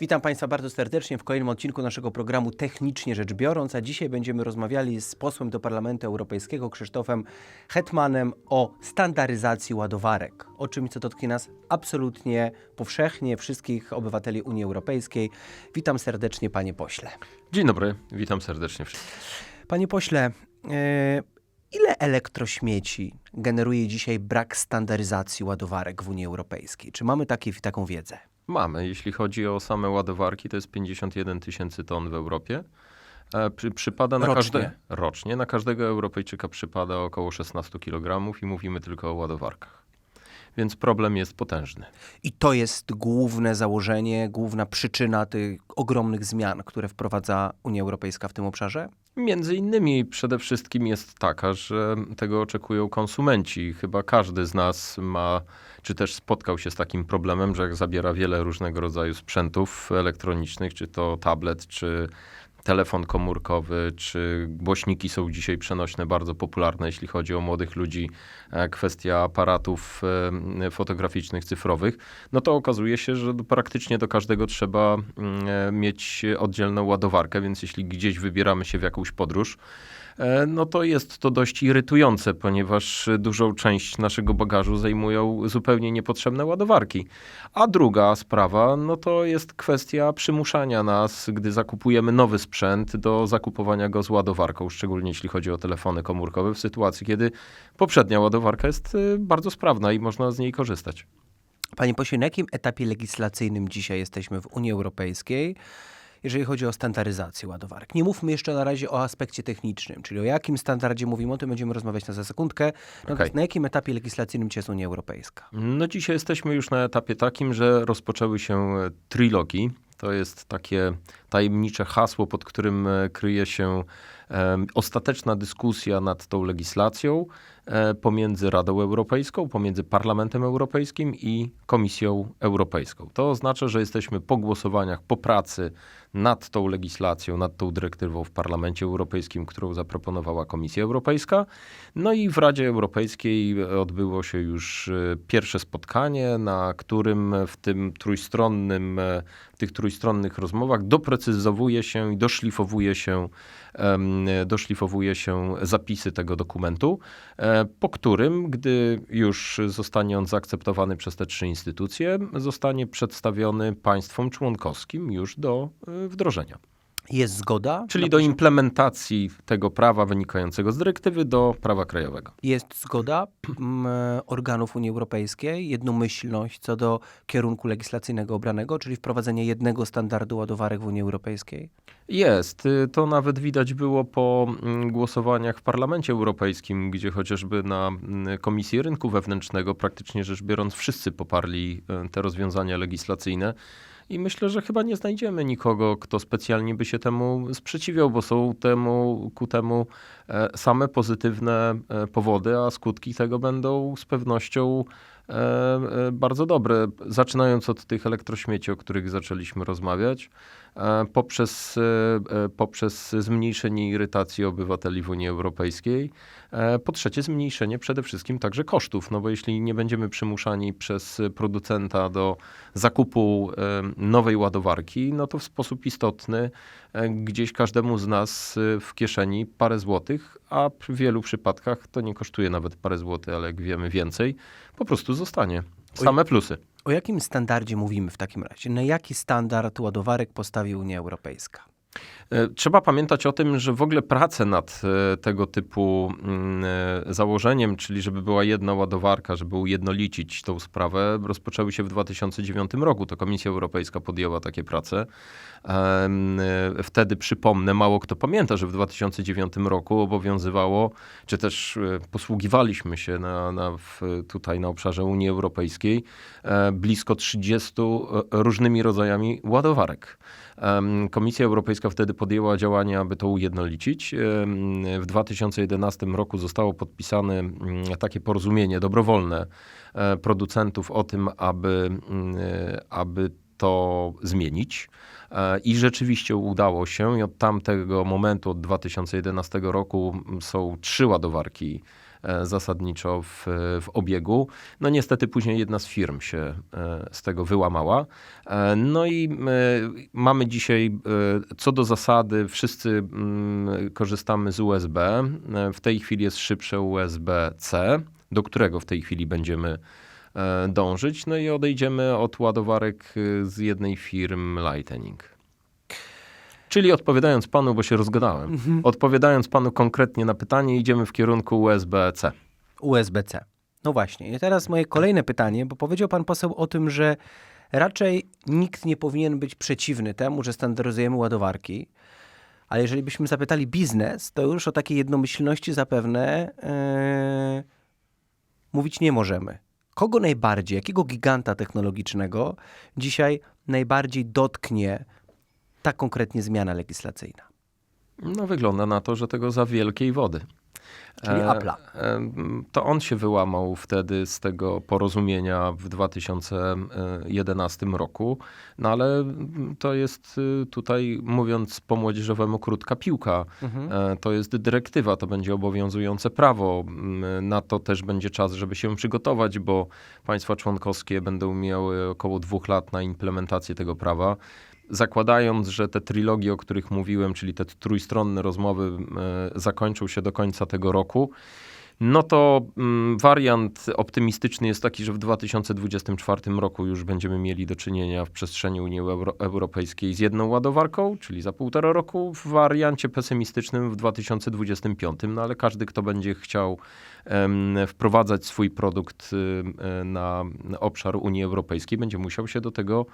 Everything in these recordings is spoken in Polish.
Witam Państwa bardzo serdecznie w kolejnym odcinku naszego programu Technicznie Rzecz Biorąc, a dzisiaj będziemy rozmawiali z posłem do Parlamentu Europejskiego Krzysztofem Hetmanem o standaryzacji ładowarek, o czymś, co dotknie nas absolutnie powszechnie, wszystkich obywateli Unii Europejskiej. Witam serdecznie, panie pośle. Dzień dobry, witam serdecznie wszystkich. Panie pośle, e, ile elektrośmieci generuje dzisiaj brak standaryzacji ładowarek w Unii Europejskiej? Czy mamy takie, taką wiedzę? Mamy, jeśli chodzi o same ładowarki, to jest 51 tysięcy ton w Europie. E, Przy, przypada na Rocznie. każde, rocznie na każdego Europejczyka przypada około 16 kg i mówimy tylko o ładowarkach. Więc problem jest potężny. I to jest główne założenie, główna przyczyna tych ogromnych zmian, które wprowadza Unia Europejska w tym obszarze? Między innymi przede wszystkim jest taka, że tego oczekują konsumenci. Chyba każdy z nas ma, czy też spotkał się z takim problemem, że jak zabiera wiele różnego rodzaju sprzętów elektronicznych, czy to tablet, czy telefon komórkowy, czy głośniki są dzisiaj przenośne, bardzo popularne, jeśli chodzi o młodych ludzi, e, kwestia aparatów e, fotograficznych, cyfrowych, no to okazuje się, że praktycznie do każdego trzeba mm, e, mieć oddzielną ładowarkę, więc jeśli gdzieś wybieramy się w jakąś podróż, no to jest to dość irytujące, ponieważ dużą część naszego bagażu zajmują zupełnie niepotrzebne ładowarki. A druga sprawa, no to jest kwestia przymuszania nas, gdy zakupujemy nowy sprzęt, do zakupowania go z ładowarką, szczególnie jeśli chodzi o telefony komórkowe, w sytuacji, kiedy poprzednia ładowarka jest y, bardzo sprawna i można z niej korzystać. Panie pośle, na jakim etapie legislacyjnym dzisiaj jesteśmy w Unii Europejskiej, jeżeli chodzi o standaryzację ładowarek? Nie mówmy jeszcze na razie o aspekcie technicznym, czyli o jakim standardzie mówimy, o tym będziemy rozmawiać na za sekundkę. Natomiast Okej. na jakim etapie legislacyjnym jest Unia Europejska? No dzisiaj jesteśmy już na etapie takim, że rozpoczęły się e, trilogi. To jest takie tajemnicze hasło, pod którym e, kryje się ostateczna dyskusja nad tą legislacją e, pomiędzy Radą Europejską, pomiędzy Parlamentem Europejskim i Komisją Europejską. To oznacza, że jesteśmy po głosowaniach, po pracy nad tą legislacją, nad tą dyrektywą w Parlamencie Europejskim, którą zaproponowała Komisja Europejska. No i w Radzie Europejskiej odbyło się już e, pierwsze spotkanie, na którym w tym trójstronnym, e, w tych trójstronnych rozmowach doprecyzowuje się i doszlifowuje się, doszlifowuje się zapisy tego dokumentu, e, po którym, gdy już zostanie on zaakceptowany przez te trzy instytucje, zostanie przedstawiony państwom członkowskim już do e, wdrożenia. Jest zgoda? Czyli do implementacji tego prawa wynikającego z dyrektywy do prawa krajowego. Jest zgoda mm, organów Unii Europejskiej, jednomyślność co do kierunku legislacyjnego obranego, czyli wprowadzenie jednego standardu ładowarek w Unii Europejskiej? Jest. Y, To nawet widać było po mm, głosowaniach w Parlamencie Europejskim, gdzie chociażby na mm, Komisji Rynku Wewnętrznego praktycznie rzecz biorąc wszyscy poparli y, te rozwiązania legislacyjne. I myślę, że chyba nie znajdziemy nikogo, kto specjalnie by się temu sprzeciwiał, bo są temu, ku temu e, same pozytywne e, powody, a skutki tego będą z pewnością e, bardzo dobre. Zaczynając od tych elektrośmieci, o których zaczęliśmy rozmawiać, poprzez, e, e, poprzez zmniejszenie irytacji obywateli w Unii Europejskiej. E, Po trzecie, zmniejszenie przede wszystkim także kosztów, no bo jeśli nie będziemy przymuszani przez producenta do zakupu e, nowej ładowarki, no to w sposób istotny e, gdzieś każdemu z nas e, w kieszeni parę złotych, a w wielu przypadkach to nie kosztuje nawet parę złotych, ale jak wiemy więcej, po prostu zostanie. Same plusy. O jakim standardzie mówimy w takim razie? Na jaki standard ładowarek postawi Unia Europejska? E, Trzeba pamiętać o tym, że w ogóle prace nad e, tego typu mm, e, założeniem, czyli żeby była jedna ładowarka, żeby ujednolicić tą sprawę, rozpoczęły się w 2009 roku. To Komisja Europejska podjęła takie prace. Wtedy przypomnę, mało kto pamięta, że w 2009 roku obowiązywało, czy też posługiwaliśmy się na, na, tutaj na obszarze Unii Europejskiej blisko 30 różnymi rodzajami ładowarek. Komisja Europejska wtedy podjęła działania, aby to ujednolicić. W 2011 roku zostało podpisane mm, takie porozumienie dobrowolne e, producentów o tym, aby, mm, aby to zmienić. E, I rzeczywiście udało się i od tamtego momentu, od 2011 roku m, są trzy ładowarki zasadniczo w, w obiegu. No niestety później jedna z firm się e, z tego wyłamała. E, No i e, mamy dzisiaj, e, co do zasady, wszyscy mm, korzystamy z USB. E, W tej chwili jest szybsze USB-C, do którego w tej chwili będziemy e, dążyć. No i odejdziemy od ładowarek e, z jednej firm Lightning. Czyli odpowiadając panu, bo się rozgadałem, odpowiadając panu konkretnie na pytanie, idziemy w kierunku USB-C. USB-C. No właśnie. I teraz moje kolejne pytanie, bo powiedział pan poseł o tym, że raczej nikt nie powinien być przeciwny temu, że standaryzujemy ładowarki. Ale jeżeli byśmy zapytali biznes, to już o takiej jednomyślności zapewne e, mówić nie możemy. Kogo najbardziej, jakiego giganta technologicznego dzisiaj najbardziej dotknie ta konkretnie zmiana legislacyjna? No wygląda na to, że tego za wielkiej wody. Czyli Apple'a. e, To on się wyłamał wtedy z tego porozumienia w 2011 roku, no ale to jest y, tutaj, mówiąc po młodzieżowemu, krótka piłka. E, To jest dyrektywa, to będzie obowiązujące prawo. Na to też będzie czas, żeby się przygotować, bo państwa członkowskie będą miały około dwóch lat na implementację tego prawa. Zakładając, że te trylogie, o których mówiłem, czyli te trójstronne rozmowy e, zakończą się do końca tego roku, no to mm, wariant optymistyczny jest taki, że w 2024 roku już będziemy mieli do czynienia w przestrzeni Unii Euro Europejskiej z jedną ładowarką, czyli za półtora roku. W wariancie pesymistycznym w 2025, no ale każdy, kto będzie chciał wprowadzać swój produkt y, y, na obszar Unii Europejskiej, będzie musiał się do tego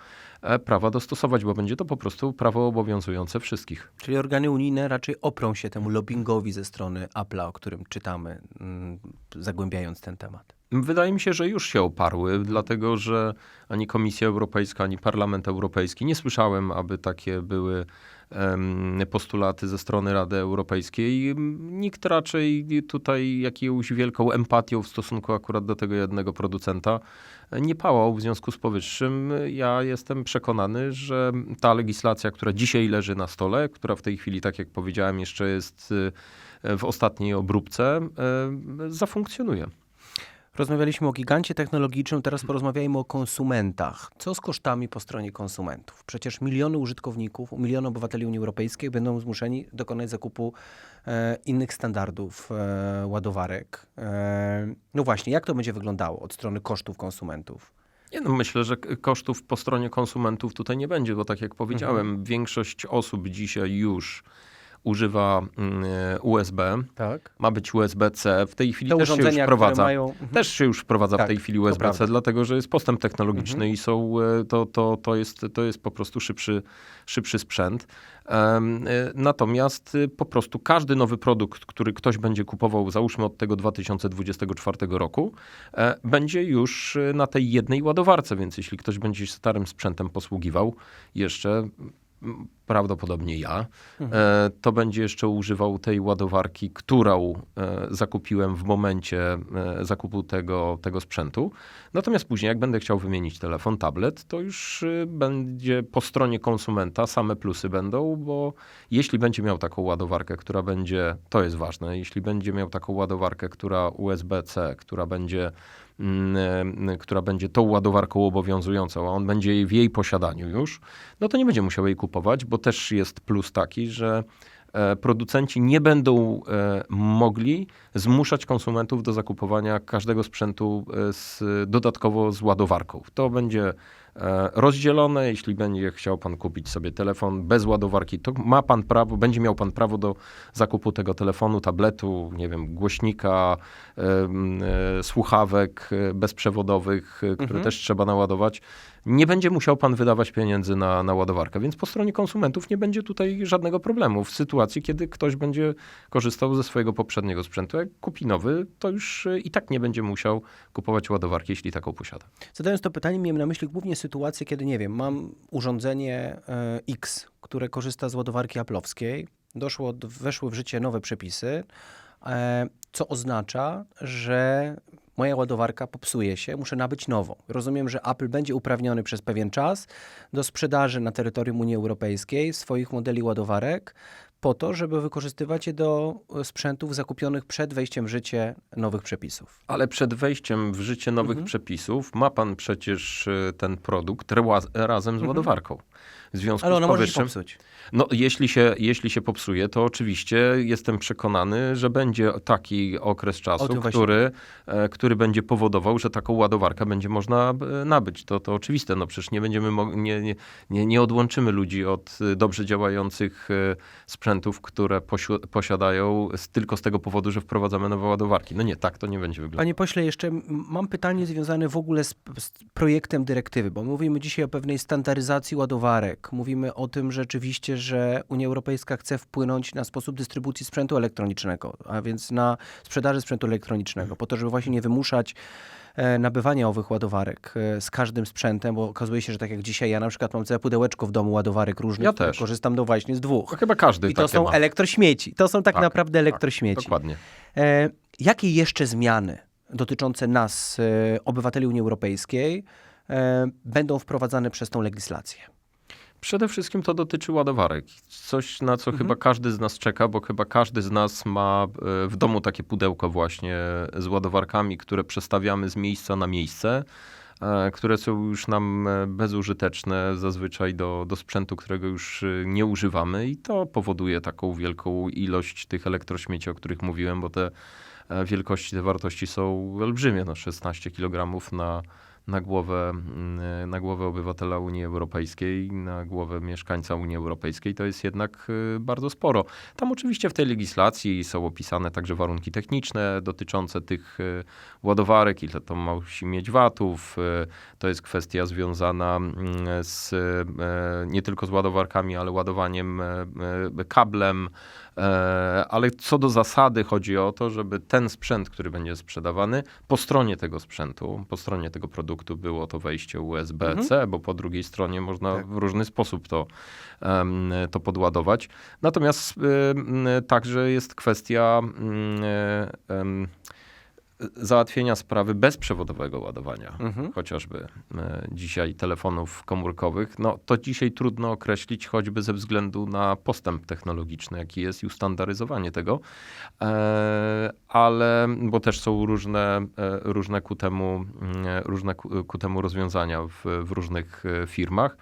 e, prawa dostosować, bo będzie to po prostu prawo obowiązujące wszystkich. Czyli organy unijne raczej oprą się temu lobbyingowi ze strony Apple'a, o którym czytamy, mm, zagłębiając ten temat. Wydaje mi się, że już się oparły, dlatego że ani Komisja Europejska, ani Parlament Europejski nie słyszałem, aby takie były postulaty ze strony Rady Europejskiej. Nikt raczej tutaj jakąś wielką empatią w stosunku akurat do tego jednego producenta nie pałał. W związku z powyższym ja jestem przekonany, że ta legislacja, która dzisiaj leży na stole, która w tej chwili, tak jak powiedziałem, jeszcze jest y, w ostatniej obróbce, y, zafunkcjonuje. Rozmawialiśmy o gigancie technologicznym, teraz porozmawiajmy o konsumentach. Co z kosztami po stronie konsumentów? Przecież miliony użytkowników, miliony obywateli Unii Europejskiej będą zmuszeni dokonać zakupu e, innych standardów e, ładowarek. E, no właśnie, jak to będzie wyglądało od strony kosztów konsumentów? Nie, no myślę, że kosztów po stronie konsumentów tutaj nie będzie, bo tak jak powiedziałem, większość osób dzisiaj już używa mm, USB. Tak. Ma być USB-C. W tej chwili Te też się już wprowadza. mają... Mhm. Też się już wprowadza Tak, w tej chwili USB-C, dlatego że jest postęp technologiczny Mhm. i są, e, to, to, to, jest, to jest po prostu szybszy, szybszy sprzęt. E, Natomiast e, po prostu każdy nowy produkt, który ktoś będzie kupował, załóżmy od tego 2024 roku, e, będzie już e, na tej jednej ładowarce, więc jeśli ktoś będzie się starym sprzętem posługiwał, jeszcze prawdopodobnie ja, e, to będzie jeszcze używał tej ładowarki, którą e, zakupiłem w momencie e, zakupu tego, tego sprzętu. Natomiast później, jak będę chciał wymienić telefon, tablet, to już będzie po stronie konsumenta same plusy będą, bo jeśli będzie miał taką ładowarkę, która będzie, to jest ważne, jeśli będzie miał taką ładowarkę, która USB-C, która będzie która będzie tą ładowarką obowiązującą, a on będzie w jej posiadaniu już, no to nie będzie musiał jej kupować, bo też jest plus taki, że e, producenci nie będą e, mogli zmuszać konsumentów do zakupowania każdego sprzętu e, z, dodatkowo z ładowarką. To będzie e, rozdzielone. Jeśli będzie chciał pan kupić sobie telefon bez ładowarki, to ma pan prawo, będzie miał pan prawo do zakupu tego telefonu, tabletu, nie wiem, głośnika, e, e, słuchawek e, bezprzewodowych, e, które Mhm. też trzeba naładować. Nie będzie musiał pan wydawać pieniędzy na, na ładowarkę, więc po stronie konsumentów nie będzie tutaj żadnego problemu. W sytuacji, kiedy ktoś będzie korzystał ze swojego poprzedniego sprzętu, jak kupi nowy, to już e, i tak nie będzie musiał kupować ładowarki, jeśli taką posiada. Zadając to pytanie, miałem na myśli głównie sytuację, kiedy, nie wiem, mam urządzenie e, X, które korzysta z ładowarki aplowskiej, doszło, weszły w życie nowe przepisy, e, co oznacza, że moja ładowarka popsuje się, muszę nabyć nową. Rozumiem, że Apple będzie uprawniony przez pewien czas do sprzedaży na terytorium Unii Europejskiej swoich modeli ładowarek po to, żeby wykorzystywać je do e, sprzętów zakupionych przed wejściem w życie nowych przepisów. Ale przed wejściem w życie nowych Mhm. przepisów ma pan przecież y, ten produkt razem z ładowarką. W związku Mhm. Ale ona z może się powyższym, popsuć. no jeśli się, jeśli się popsuje, to oczywiście jestem przekonany, że będzie taki okres czasu, który, e, który będzie powodował, że taką ładowarkę będzie można e, nabyć. To, to oczywiste, no przecież nie będziemy, nie, nie, nie, odłączymy ludzi od e, dobrze działających e, sprzętów, które posiadają z, tylko z tego powodu, że wprowadzamy nowe ładowarki. No nie, tak to nie będzie wyglądało. Panie pośle, jeszcze mam pytanie związane w ogóle z, z projektem dyrektywy, bo mówimy dzisiaj o pewnej standaryzacji ładowarek. Mówimy o tym rzeczywiście, że Unia Europejska chce wpłynąć na sposób dystrybucji sprzętu elektronicznego, a więc na sprzedaży sprzętu elektronicznego, po to, żeby właśnie nie wymuszać nabywania owych ładowarek e, z każdym sprzętem, bo okazuje się, że tak jak dzisiaj ja na przykład mam całe pudełeczko w domu ładowarek różnych, Ja też. korzystam no właśnie z dwóch. No chyba każdy I to są ma. elektrośmieci. To są tak, Tak, naprawdę tak, elektrośmieci. Dokładnie. E, jakie jeszcze zmiany dotyczące nas, e, obywateli Unii Europejskiej, e, będą wprowadzane przez tą legislację? Przede wszystkim to dotyczy ładowarek. Coś, na co Mhm. chyba każdy z nas czeka, bo chyba każdy z nas ma e, w domu takie pudełko właśnie z ładowarkami, które przestawiamy z miejsca na miejsce, e, które są już nam e, bezużyteczne zazwyczaj do, do sprzętu, którego już nie używamy i to powoduje taką wielką ilość tych elektrośmieci, o których mówiłem, bo te wielkości, te wartości są olbrzymie, no 16 kg na, na głowę, mm, na głowę obywatela Unii Europejskiej, na głowę mieszkańca Unii Europejskiej, to jest jednak y, bardzo sporo. Tam oczywiście w tej legislacji są opisane także warunki techniczne dotyczące tych y, ładowarek, ile to musi mieć watów. y, To jest kwestia związana mm, z, nie tylko z ładowarkami, ale ładowaniem kablem. E, Ale co do zasady chodzi o to, żeby ten sprzęt, który będzie sprzedawany, po stronie tego sprzętu, po stronie tego produktu było to wejście USB-C, bo po drugiej stronie można Tak. w różny sposób to, to podładować. Natomiast także jest kwestia załatwienia sprawy bezprzewodowego ładowania Mhm. chociażby e, dzisiaj telefonów komórkowych, no to dzisiaj trudno określić choćby ze względu na postęp technologiczny, jaki jest i ustandaryzowanie tego, e, ale, bo też są różne, e, różne, ku, temu, mm, różne ku, ku temu rozwiązania w, w różnych firmach,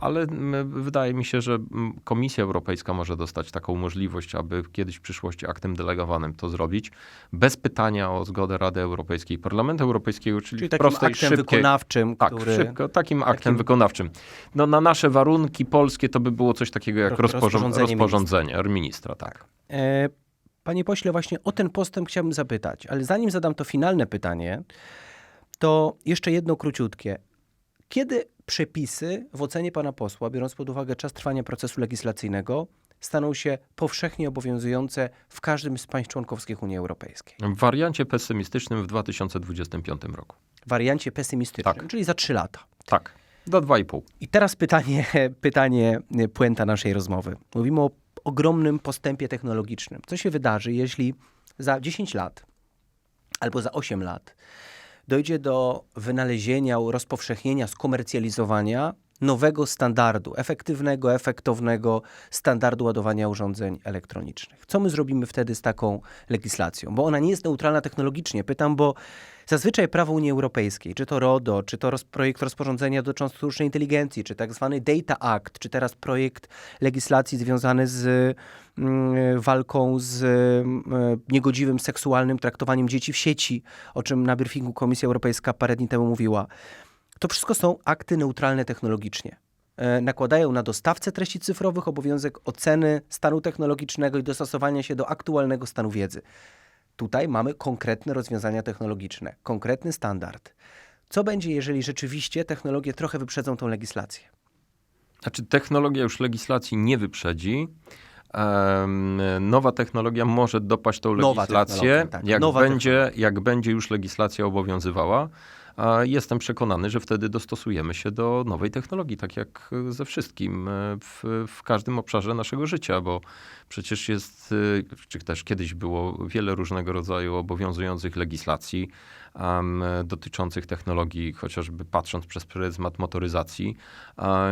ale wydaje mi się, że Komisja Europejska może dostać taką możliwość, aby kiedyś w przyszłości aktem delegowanym to zrobić, bez pytania o zgodę Rady Europejskiej i Parlamentu Europejskiego, czyli, Czyli takim prostej, aktem szybkiej, wykonawczym, tak, który... szybko, takim aktem takim- wykonawczym. No, na nasze warunki polskie to by było coś takiego jak Ro- rozporządzenie, rozporządzenie rozporządzenie ministra. tak. E, Panie pośle, właśnie o ten postęp chciałbym zapytać, ale zanim zadam to finalne pytanie, to jeszcze jedno króciutkie. Kiedy przepisy w ocenie pana posła, biorąc pod uwagę czas trwania procesu legislacyjnego, staną się powszechnie obowiązujące w każdym z państw członkowskich Unii Europejskiej? W wariancie pesymistycznym w 2025 roku. W wariancie pesymistycznym, Tak. czyli za trzy lata. Tak, do 2,5. I teraz pytanie, pytanie, e, puenta naszej rozmowy. Mówimy o ogromnym postępie technologicznym. Co się wydarzy, jeśli za 10 lat albo za 8 lat dojdzie do wynalezienia, rozpowszechnienia, skomercjalizowania nowego standardu, efektywnego, efektownego standardu ładowania urządzeń elektronicznych. Co my zrobimy wtedy z taką legislacją? Bo ona nie jest neutralna technologicznie. Pytam, bo zazwyczaj prawo Unii Europejskiej, czy to RODO, czy to roz, projekt rozporządzenia dotyczący sztucznej inteligencji, czy tak zwany Data Act, czy teraz projekt legislacji związany z mm, walką z mm, niegodziwym seksualnym traktowaniem dzieci w sieci, o czym na briefingu Komisja Europejska parę dni temu mówiła. To wszystko są akty neutralne technologicznie. E, Nakładają na dostawcę treści cyfrowych obowiązek oceny stanu technologicznego i dostosowania się do aktualnego stanu wiedzy. Tutaj mamy konkretne rozwiązania technologiczne, konkretny standard. Co będzie, jeżeli rzeczywiście technologie trochę wyprzedzą tą legislację? Znaczy, technologia już legislacji nie wyprzedzi. Nowa technologia może dopaść tą legislację, tak. jak, będzie, jak będzie już legislacja obowiązywała. A jestem przekonany, że wtedy dostosujemy się do nowej technologii, tak jak ze wszystkim e, w, w każdym obszarze naszego życia, bo przecież jest, e, czy też kiedyś było wiele różnego rodzaju obowiązujących legislacji em, dotyczących technologii, chociażby patrząc przez pryzmat motoryzacji,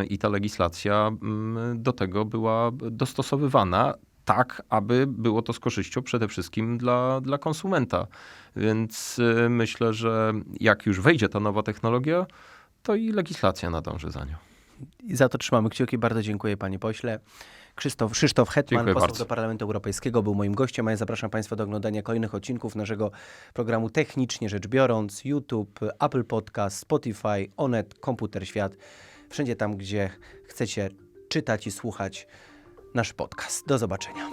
i ta legislacja mm, do tego była dostosowywana tak, aby było to z korzyścią przede wszystkim dla, dla konsumenta. Więc y, myślę, że jak już wejdzie ta nowa technologia, to i legislacja nadąży za nią. I za to trzymamy kciuki. Bardzo dziękuję panie pośle. Krzysztof, Krzysztof Hetman, Dziękuję poseł bardzo. do Parlamentu Europejskiego, był moim gościem, a ja zapraszam Państwa do oglądania kolejnych odcinków naszego programu Technicznie Rzecz Biorąc, YouTube, Apple Podcast, Spotify, Onet, Komputer Świat, wszędzie tam, gdzie chcecie czytać i słuchać nasz podcast. Do zobaczenia.